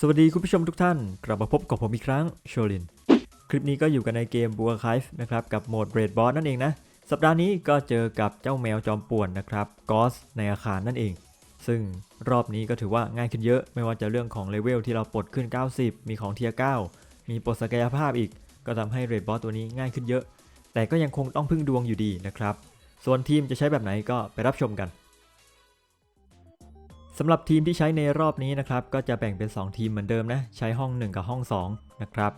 สวัสดีคุณผู้ชมทุกท่าน กลับมาพบกับผมอีกครั้งโชลิน คลิปนี้ก็อยู่กันในเกมบัวค v e นะครับ กับโหมดเรดบอสนั่นเองนะ สัปดาห์นี้ก็เจอกับเจ้าแมวจอมป่วนนะครับกอสในอาคารนั่นเอง ซึ่งรอบนี้ก็ถือว่าง่ายขึ้นเยอะ ไม่ว่าจะเรื่องของเลเวลที่เราปลดขึ้น 90 มีของเทียร์9มีปลดศักยภาพอีก ก็ทำให้เรดบอสตัวนี้ง่ายขึ้นเยอะ แต่ก็ยังคงต้องพึ่งดวงอยู่ดีนะครับ ส่วนทีมจะใช้แบบไหนก็ไปรับชมกัน สำหรับทีมที่ใช้ในรอบนี้นะครับก็จะแบ่งเป็น 2 ทีมเหมือนเดิมนะใช้ห้อง 1 กับห้อง 2 นะครับ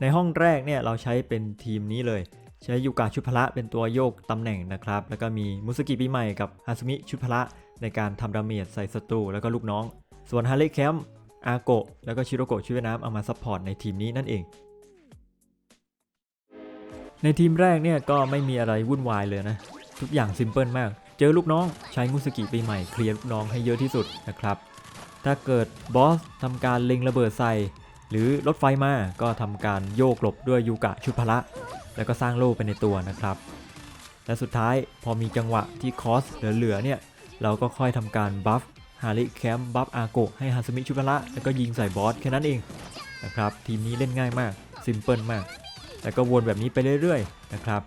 ในห้องแรกเนี่ยเราใช้เป็นทีมนี้เลย ใช้ยูกาชุดพละเป็นตัวโยกตำแหน่งนะครับ แล้วก็มีมุสกิปีใหม่กับฮาซุมิชุดพละในการทำดาเมจใส่ศัตรูแล้วก็ลูกน้อง ส่วนฮาเ e แคมอาโกะแล้วก็ชิโรโกะชุดว่ายน้ำเอามาซัพพอร์ตในทีมนี้นั่นเอง ในทีมแรกเนี่ยก็ไม่มีอะไรวุ่นวายเลยนะ ทุกอย่างซิมเพิลมาก เจอลูกน้องใช้มุสกิปีใหม่เคลียร์ลูกน้องให้เยอะที่สุดนะครับ ถ้าเกิดบอสทำการเล็งระเบิดใส่หรือรถไฟมาก็ทำการโยกหลบด้วยยูกะชุดพละ แล้วก็สร้างโล่ไปในตัวนะครับ และสุดท้ายพอมีจังหวะที่คอสเหลือๆเนี่ยเราก็ค่อยทำการบัฟฮาริแคมบัฟอาโกะให้ฮาสมิชุดพละ แล้วก็ยิงใส่บอสแค่นั้นเองนะครับทีมนี้เล่นง่ายมากซิมเพิลมาก แล้วก็วนแบบนี้ไปเรื่อยๆนะครับ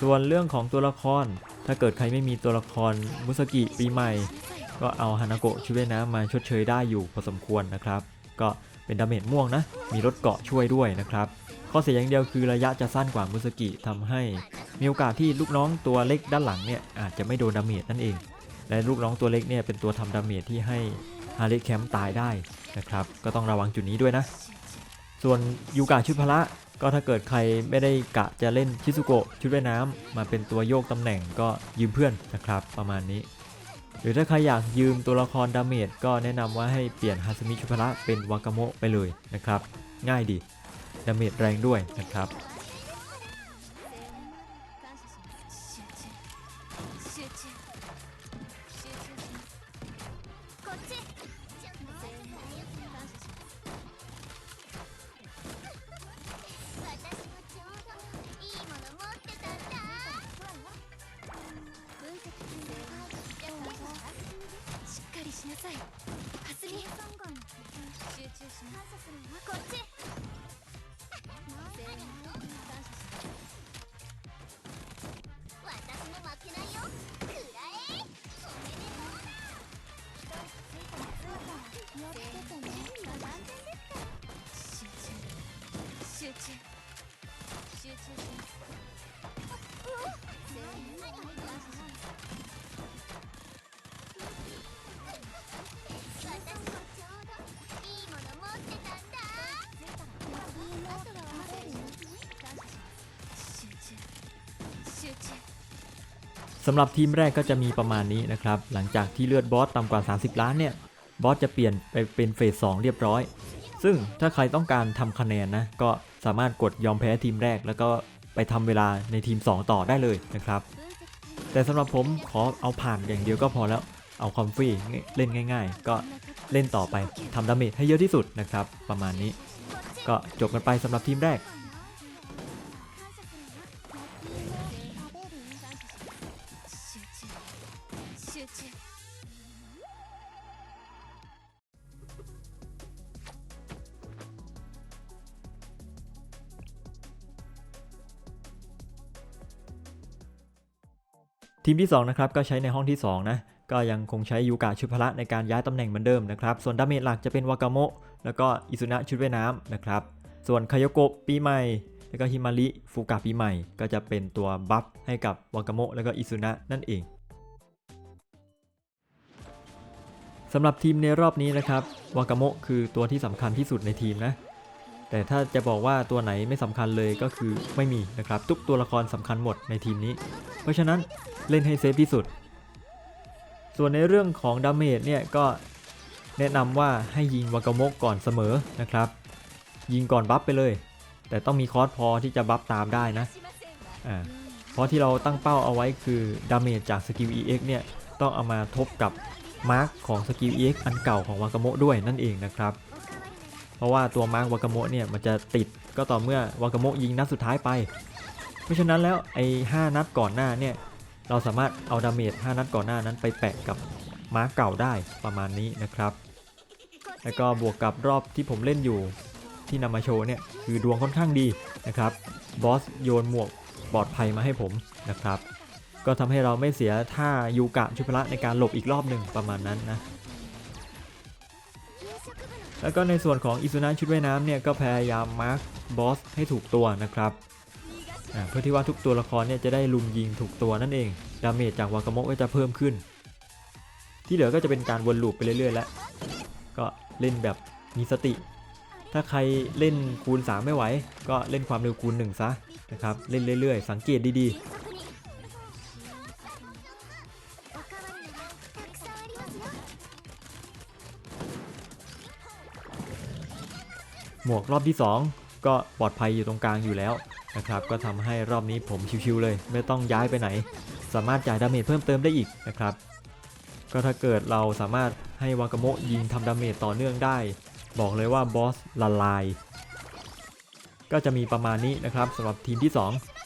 ส่วนเรื่องของตัวละคร ถ้าเกิดใครไม่มีตัวละครมุสกิปีใหม่ ก็เอาฮานาโกะชุดว่ายน้ำมาชดเชยได้อยู่พอสมควรนะครับ ก็เป็นดาเมจม่วงนะ มีรถเกาะช่วยด้วยนะครับ ข้อเสียอย่างเดียวคือระยะจะสั้นกว่ามุสกิทำให้มีโอกาสที่ลูกน้องตัวเล็กด้านหลังเนี่ยอาจจะไม่โดนดาเมจนั่นเอง และลูกน้องตัวเล็กเนี่ยเป็นตัวทำดาเมจที่ให้ฮาริแคมตายได้นะครับ ก็ต้องระวังจุดนี้ด้วยนะ ส่วนยูกะชุดพละ ก็ถ้าเกิดใครไม่ได้กะจะเล่นชิซุโกะชุดว่ายน้ำมาเป็นตัวโยกตำแหน่งก็ยืมเพื่อนนะครับประมาณนี้ หรือถ้าใครอยากยืมตัวละครดาเมจก็แนะนำว่าให้เปลี่ยนฮาสมิชุพระเป็นวากาโมะไปเลยนะครับ ง่ายดีดาเมจแรงด้วยนะครับ しますこっち。 สำหรับทีมแรกก็จะมีประมาณนี้นะครับ หลังจากที่เลือดบอสต่ำกว่า 30 ล้านเนี่ย บอสจะเปลี่ยนไปเป็นเฟส 2 เรียบร้อย ซึ่งถ้าใครต้องการทำคะแนนนะ ก็สามารถกดยอมแพ้ทีมแรก แล้วก็ไปทำเวลาในทีม 2 ต่อได้เลยนะครับ แต่สำหรับผมขอเอาผ่านอย่างเดียวก็พอแล้ว เอาคอมฟรีเล่นง่าย ๆ ก็เล่นต่อไปทำดาเมจให้เยอะที่สุดนะครับ ประมาณนี้ ก็จบกันไปสำหรับทีมแรก ทีมที่2นะครับก็ใช้ในห้องที่2นะก็ยังคงใช้ยูกะชุดพละในการย้ายตำแหน่งเหมือนเดิมนะครับ ส่วนดาเมจหลักจะเป็นวากาโมะแล้วก็อิซุนะชุดว่ายน้ำนะครับ ส่วนคายโกะปีใหม่ แล้วก็ฮิมาริฟูกะปีใหม่ ก็จะเป็นตัวบัฟให้กับวากาโมะแล้วก็อิซุนะนั่นเองสำหรับทีมในรอบนี้นะครับวากาโมะคือตัวที่สำคัญที่สุดในทีมนะ แต่ถ้าจะบอกว่าตัวไหนไม่สำคัญเลยก็คือไม่มีนะครับทุกตัวละครสำคัญหมดในทีมนี้ เพราะฉะนั้นเล่นให้เซฟที่สุด ส่วนในเรื่องของดาเมจเนี่ยก็แนะนำว่าให้ยิงวากาโมะก่อนเสมอนะครับ ยิงก่อนบัฟไปเลย แต่ต้องมีคอร์สพอที่จะบัฟตามได้นะอ่าเพราะที่เราตั้งเป้าเอาไว้คือดาเมจจากสกิล EX เนี่ยต้องเอามาทบกับมาร์กของสกิล EX อันเก่าของวากาโมะด้วยนั่นเองนะครับ เพราะว่าตัวมาร์กวากาโมะเนี่ยมันจะติดก็ต่อเมื่อวากาโมะยิงนัดสุดท้ายไป เพราะฉะนั้นแล้วไอ้5นัดก่อนหน้าเนี่ยเราสามารถเอาดาเมจ5นัดก่อนหน้านั้นไปแปะกับม้าเก่าได้ประมาณนี้นะครับ แล้วก็บวกกับรอบที่ผมเล่นอยู่ที่นำมาโชว์เนี่ยคือดวงค่อนข้างดีนะครับบอสโยนหมวกปลอดภัยมาให้ผมนะครับ ก็ทำให้เราไม่เสียท่ายูกะชุพละในการหลบอีกรอบหนึ่งประมาณนั้นนะ แล้วก็ในส่วนของอิซุนะชุดว่ายน้ำเนี่ยก็พยายามมาร์คบอสให้ถูกตัวนะครับเพื่อที่ว่าทุกตัวละครเนี่ยจะได้ลุมยิงถูกตัวนั่นเอง ดาเมจจากวากาโมะก็จะเพิ่มขึ้น ที่เหลือก็จะเป็นการวนลูปไปเรื่อยๆแล้ว ก็เล่นแบบมีสติ ถ้าใครเล่นคูณ 3 ไม่ไหว ก็เล่นความเร็วคูณ 1 ซะนะครับ เล่นเรื่อยๆ สังเกตดีๆ หมวกรอบที่ 2 ก็ปลอดภัยอยู่ตรงกลางอยู่แล้วนะครับก็ทำให้รอบนี้ผมชิวๆเลย ไม่ต้องย้ายไปไหน สามารถจ่ายดาเมจเพิ่มเติมได้อีกนะครับ ก็ถ้าเกิดเราสามารถให้วากาโมะยิงทำดาเมจต่อเนื่องได้ บอกเลยว่าบอสละลาย ก็จะมีประมาณนี้นะครับสำหรับทีมที่ 2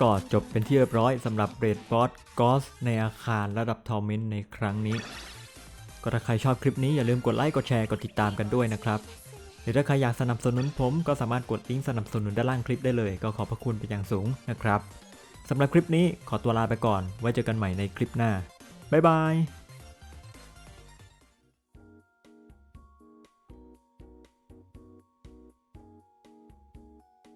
ก็จบเป็นที่เรียบร้อยสำหรับเรดบอสกอสในอาคารระดับทอร์เมนในครั้งนี้ ก็ถ้าใครชอบคลิปนี้อย่าลืมกดไลค์กดแชร์กดติดตามกันด้วยนะครับหรือถ้าใครอยากสนับสนุนผมก็สามารถกดลิงก์สนับสนุนด้านล่างคลิปได้เลย ก็ขอบพระคุณเป็นอย่างสูงนะครับสำหรับคลิปนี้ขอตัวลาไปก่อน ไว้เจอกันใหม่ในคลิปหน้าบ๊ายบาย